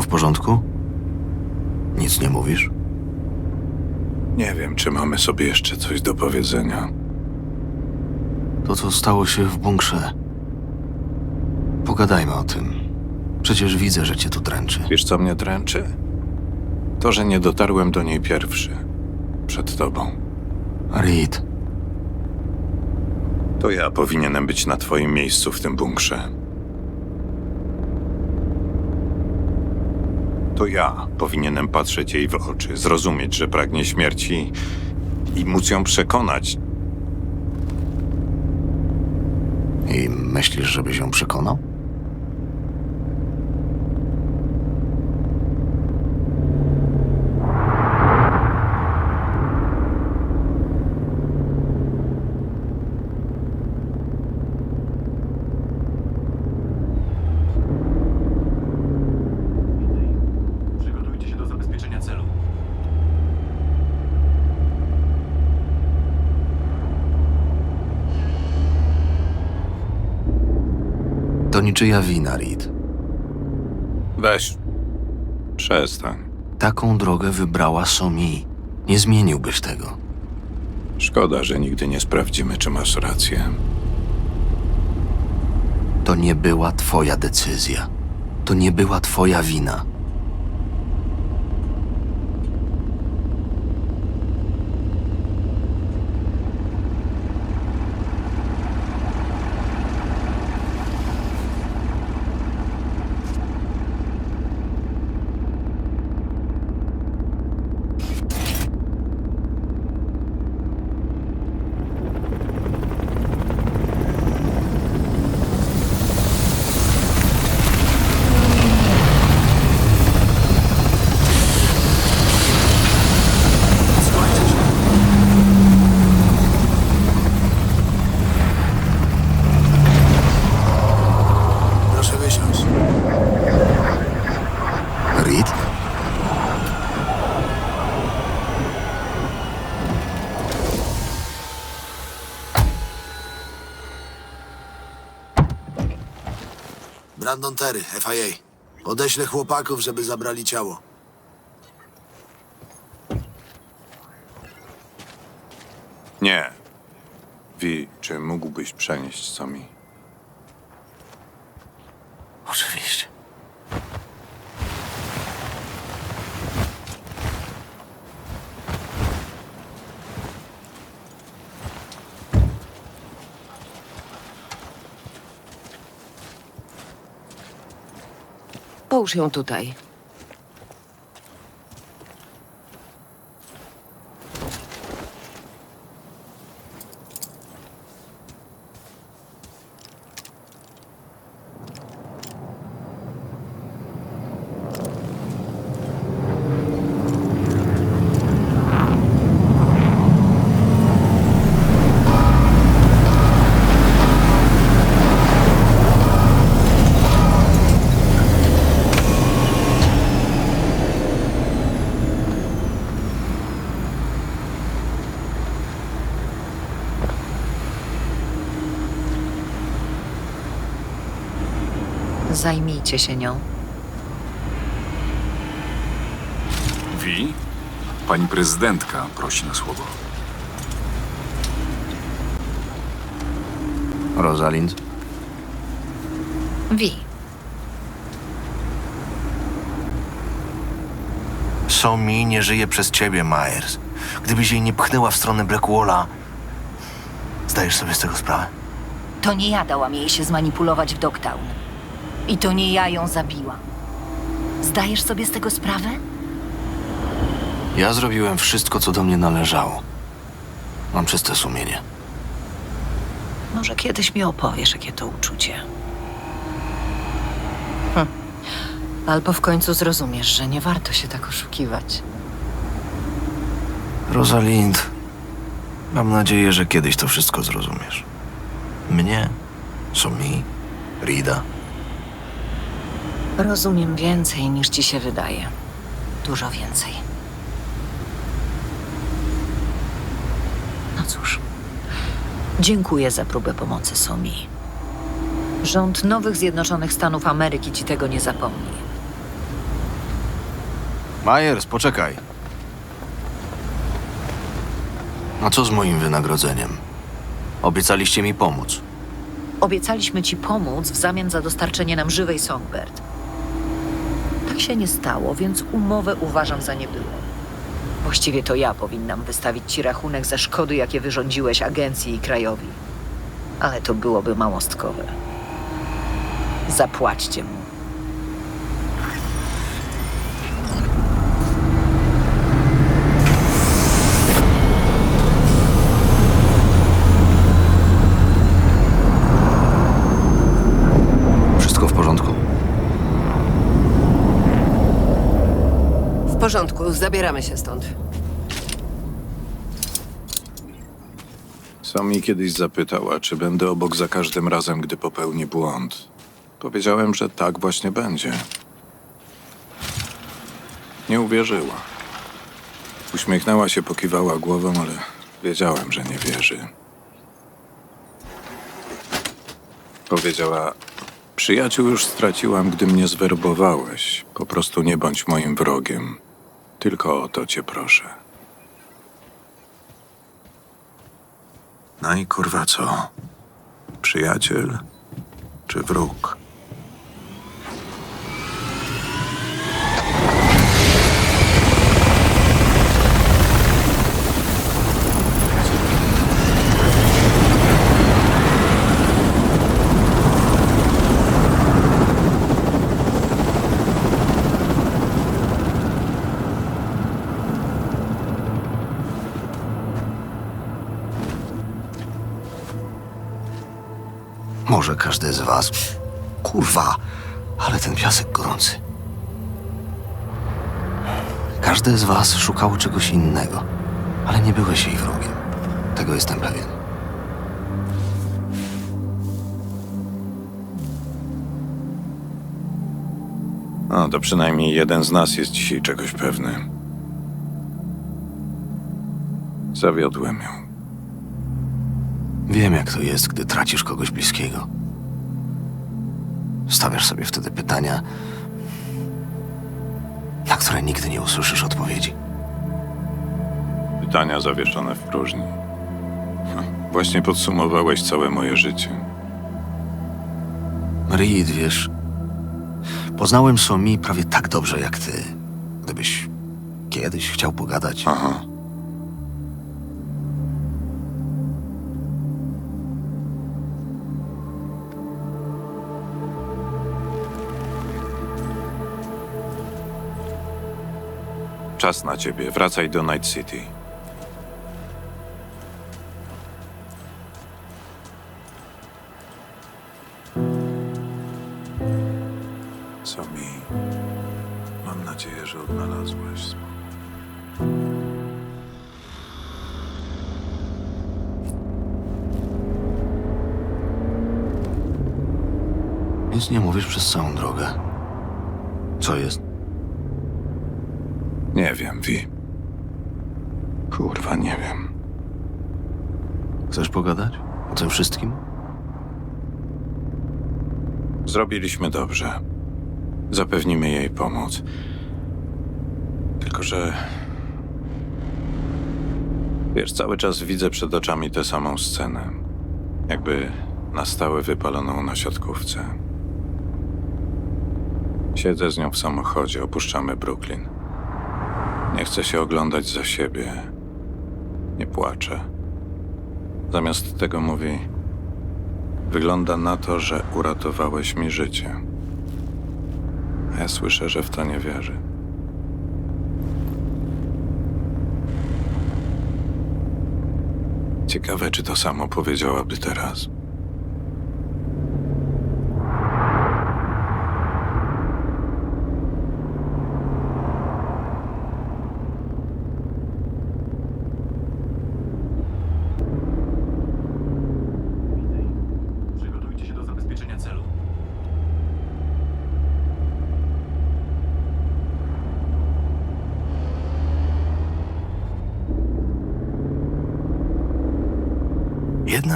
Wszystko w porządku? Nic nie mówisz? Nie wiem, czy mamy sobie jeszcze coś do powiedzenia. To, co stało się w bunkrze. Pogadajmy o tym. Przecież widzę, że cię to dręczy. Wiesz, co mnie dręczy? To, że nie dotarłem do niej pierwszy. Przed tobą. Reed, To ja powinienem być na twoim miejscu w tym bunkrze. To ja powinienem patrzeć jej w oczy, zrozumieć, że pragnie śmierci i móc ją przekonać. i myślisz, żebyś ją przekonał? Przygotujcie się do zabezpieczenia celu. To niczyja wina, Reed. Weź. Przestań. Taką drogę wybrała Somi. Nie zmieniłbyś tego. Szkoda, że nigdy nie sprawdzimy, czy masz rację. To nie była twoja decyzja. To nie była twoja wina. Proszę wysiąść. Reed? Brandon Terry, FIA. Odeślę chłopaków, żeby zabrali ciało. Nie. Wi, czy mógłbyś przenieść co mi? Połóż ją tutaj. Zajmijcie się nią. Wi? Pani prezydentka prosi na słowo. Rosalind? Wi, Somi nie żyje przez ciebie, Myers. Gdybyś jej nie pchnęła w stronę Blackwalla... Zdajesz sobie z tego sprawę? to nie ja dałam jej się zmanipulować w Dogtown. I to nie ja ją zabiłam. Zdajesz sobie z tego sprawę? Ja zrobiłem wszystko, co do mnie należało. Mam czyste sumienie. Może kiedyś mi opowiesz, jakie to uczucie. Hm. Albo w końcu zrozumiesz, że nie warto się tak oszukiwać. Rosalind, mam nadzieję, że kiedyś to wszystko zrozumiesz. Mnie, Somi, Rida. Rozumiem więcej niż ci się wydaje. Dużo więcej. No cóż. Dziękuję za próbę pomocy Somi. Rząd Nowych Zjednoczonych Stanów Ameryki ci tego nie zapomni. Myers, poczekaj. A co z moim wynagrodzeniem? Obiecaliście mi pomóc. Obiecaliśmy ci pomóc w zamian za dostarczenie nam żywej Songbird. Tak się nie stało, więc umowę uważam za niebyłą. Właściwie to ja powinnam wystawić ci rachunek za szkody, jakie wyrządziłeś agencji i krajowi. Ale to byłoby małostkowe. Zapłaćcie mu. Wszystko w porządku? W porządku, zabieramy się stąd. Sami kiedyś zapytała, czy będę obok za każdym razem, gdy popełni błąd. Powiedziałem, że tak właśnie będzie. Nie uwierzyła. Uśmiechnęła się, pokiwała głową, ale wiedziałem, że nie wierzy. Powiedziała: Przyjaciół już straciłam, gdy mnie zwerbowałeś. Po prostu nie bądź moim wrogiem. Tylko o to cię proszę. No i kurwa co? Przyjaciel czy wróg? Może każdy z was. Kurwa, ale ten piasek gorący. Każdy z was szukało czegoś innego, ale nie byłeś jej wrogiem. Tego jestem pewien. No, to przynajmniej jeden z nas jest dzisiaj czegoś pewny. Zawiodłem ją. Wiem, jak to jest, gdy tracisz kogoś bliskiego. Stawiasz sobie wtedy pytania, na które nigdy nie usłyszysz odpowiedzi. Pytania zawieszone w próżni. Ha, Właśnie podsumowałeś całe moje życie. Reed, wiesz, poznałem Somi prawie tak dobrze jak ty. Gdybyś kiedyś chciał pogadać, Aha. Czas na ciebie. Wracaj do Night City. Co mi? Mam nadzieję, że odnalazłeś spokój. nic nie mówisz przez całą drogę. Co jest? Nie wiem, Wi. Kurwa, nie wiem. Chcesz pogadać? O tym wszystkim? Zrobiliśmy dobrze. Zapewnimy jej pomoc. Tylko, że. Wiesz, cały czas widzę przed oczami tę samą scenę. Jakby na stałe wypaloną na siatkówce. Siedzę z nią w samochodzie, opuszczamy Brooklyn. Nie chcę się oglądać za siebie. Nie płaczę. Zamiast tego mówi. Wygląda na to, że uratowałeś mi życie. A ja słyszę, że w to nie wierzy. Ciekawe, czy to samo powiedziałaby teraz.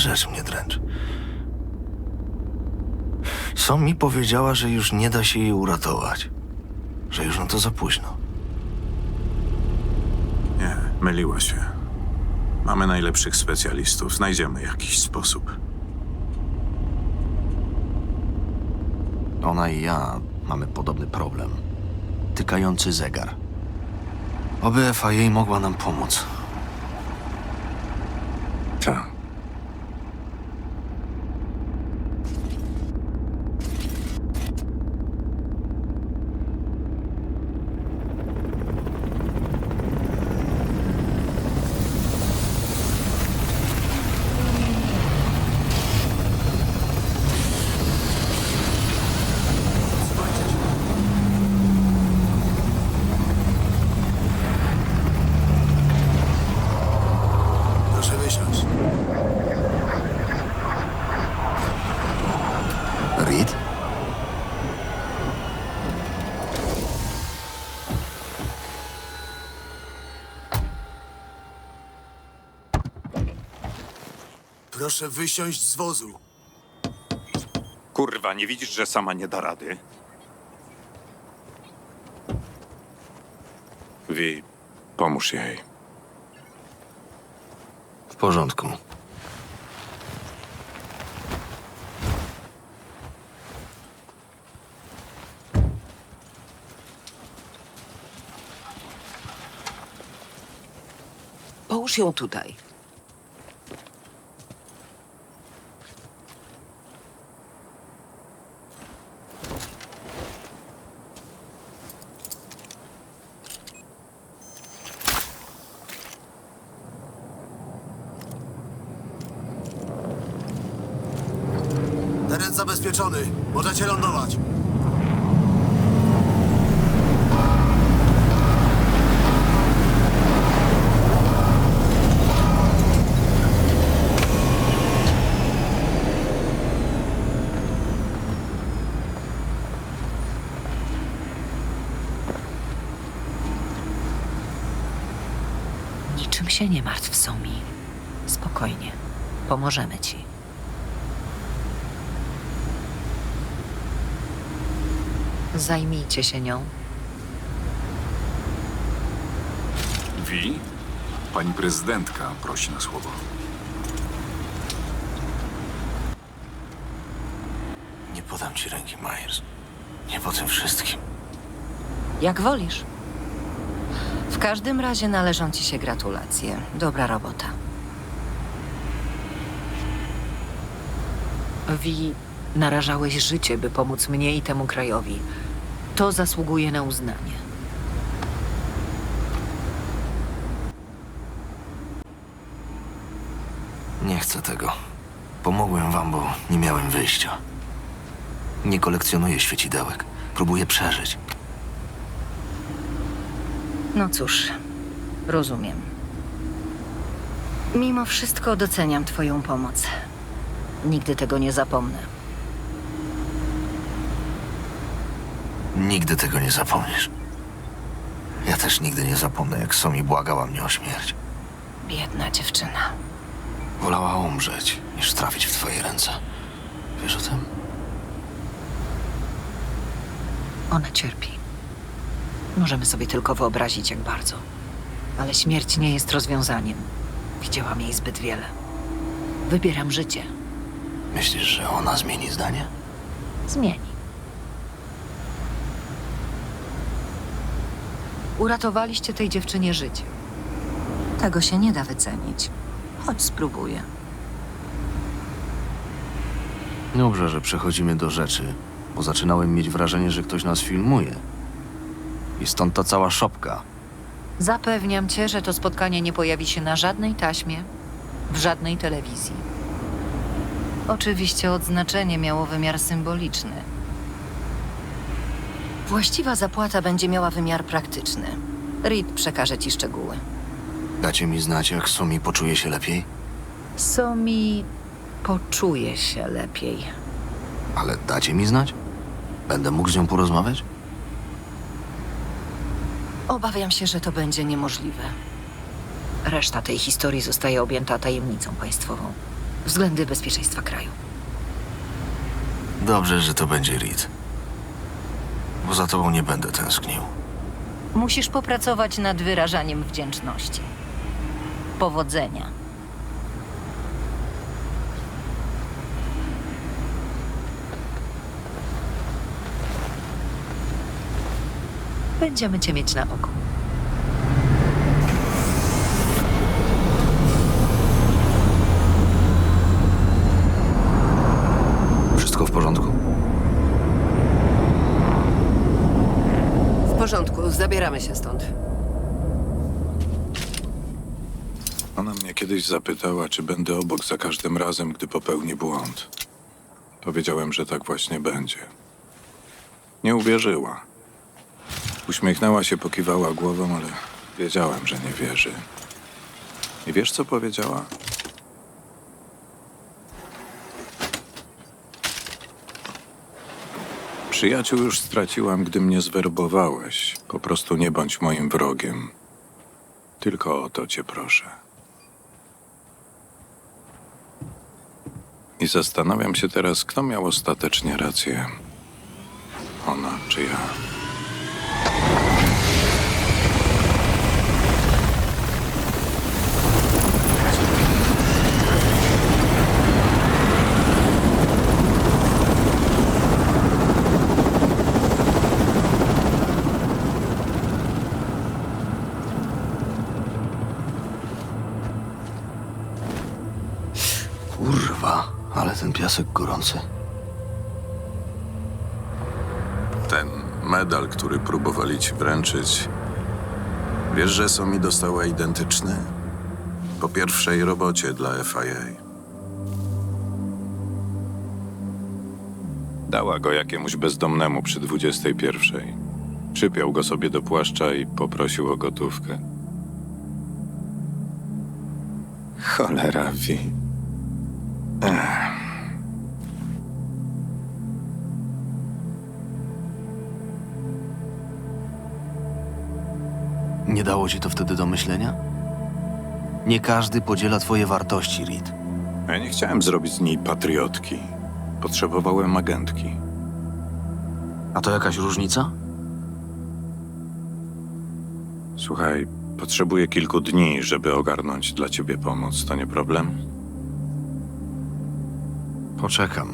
Rzecz mnie dręczy. Co mi powiedziała, że już nie da się jej uratować. Że już na to za późno. Nie, myliła się. Mamy najlepszych specjalistów. Znajdziemy jakiś sposób. Ona i ja mamy podobny problem. Tykający zegar. Oby FIA mogła nam pomóc. Tak. Proszę wysiąść. Reed? Proszę wysiąść z wozu. Kurwa, nie widzisz, że sama nie da rady? Wi, pomóż jej. W porządku. Połóż ją tutaj. Teren zabezpieczony. Możecie lądować. Niczym się nie martw, Somi. Spokojnie. Pomożemy ci. Zajmijcie się nią. Wi, pani prezydentka prosi na słowo. Nie podam ci ręki, Myers. Nie po tym wszystkim. Jak wolisz. W każdym razie należą ci się gratulacje. Dobra robota. Wi, narażałeś życie, by pomóc mnie i temu krajowi. To zasługuje na uznanie. Nie chcę tego. Pomogłem wam, bo nie miałem wyjścia. Nie kolekcjonuję świecidełek. Próbuję przeżyć. No cóż, rozumiem. Mimo wszystko doceniam Twoją pomoc. Nigdy tego nie zapomnę. Nigdy tego nie zapomnisz. Ja też nigdy nie zapomnę, jak Somi błagała mnie o śmierć. Biedna dziewczyna. Wolała umrzeć, niż trafić w twoje ręce. Wiesz o tym? Ona cierpi. Możemy sobie tylko wyobrazić, jak bardzo. Ale śmierć nie jest rozwiązaniem. Widziałam jej zbyt wiele. Wybieram życie. Myślisz, że ona zmieni zdanie? Zmieni. Uratowaliście tej dziewczynie życie. Tego się nie da wycenić. Choć spróbuję. Dobrze, że przechodzimy do rzeczy, bo zaczynałem mieć wrażenie, że ktoś nas filmuje. I stąd ta cała szopka. Zapewniam cię, że to spotkanie nie pojawi się na żadnej taśmie, w żadnej telewizji. Oczywiście odznaczenie miało wymiar symboliczny. Właściwa zapłata będzie miała wymiar praktyczny. Reed przekaże ci szczegóły. Dacie mi znać, jak Somi poczuje się lepiej? Somi poczuje się lepiej. Ale dacie mi znać? Będę mógł z nią porozmawiać? Obawiam się, że to będzie niemożliwe. Reszta tej historii zostaje objęta tajemnicą państwową. Względy bezpieczeństwa kraju. Dobrze, że to będzie Reed. Bo za tobą nie będę tęsknił. Musisz popracować nad wyrażaniem wdzięczności. Powodzenia. Będziemy cię mieć na oku. Wszystko w porządku? Zabieramy się stąd. Ona mnie kiedyś zapytała, czy będę obok za każdym razem, gdy popełni błąd. Powiedziałem, że tak właśnie będzie. Nie uwierzyła. Uśmiechnęła się, pokiwała głową, ale wiedziałem, że nie wierzy. I wiesz, co powiedziała? Przyjaciół już straciłam, gdy mnie zwerbowałeś. Po prostu nie bądź moim wrogiem. Tylko o to cię proszę. I zastanawiam się teraz, kto miał ostatecznie rację. Ona czy ja? Kurwa, ale ten piasek gorący. Ten medal, który próbowali ci wręczyć, wiesz, że są mi dostała identyczny? Po pierwszej robocie dla FIA. Dała go jakiemuś bezdomnemu przy 21. Przypiął go sobie do płaszcza i poprosił o gotówkę. Cholera wi. Nie dało ci to wtedy do myślenia? Nie każdy podziela twoje wartości, Reed. Ja nie chciałem zrobić z niej patriotki. Potrzebowałem agentki. A to jakaś różnica? Słuchaj, potrzebuję kilku dni, żeby ogarnąć dla ciebie pomoc. To nie problem? Poczekam.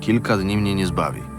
Kilka dni mnie nie zbawi.